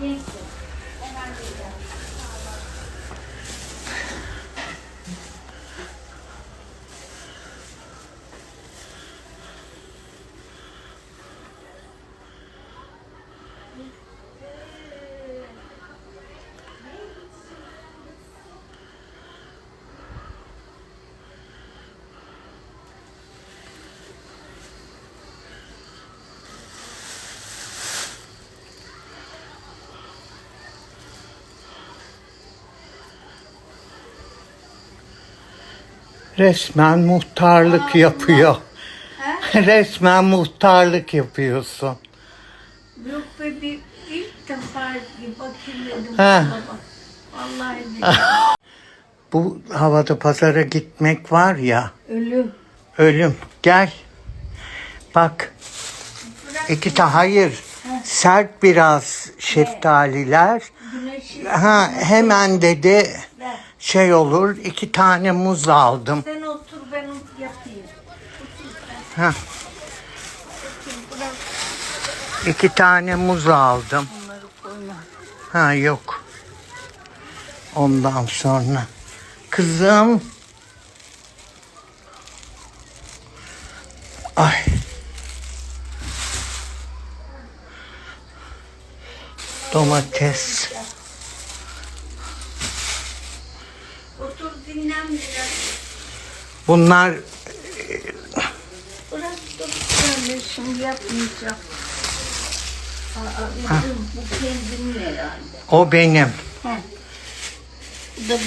Gençsin. Hemen vereceğim. Resmen muhtarlık yapıyor. Resmen muhtarlık yapıyorsun. Yok be bir ilk defa bir bakayım dedim. Ha. baba. Vallahi dedim. Bu havada pazara gitmek var ya Ölüm. ölüm. Gel. Bak iki tane hayır sert biraz şeftaliler. Güneşi Ha hemen dedi. Şey olur iki tane muz aldım. Sen otur ben yapayım. İki tane muz aldım. bunları koyma. Ha yok. Ondan sonra. Kızım. Ay. Domates. Bunlar Bırak dur. Ben de şimdi yapmayacağım. Aa, bu kendimin herhalde. o benim. Bu da benim.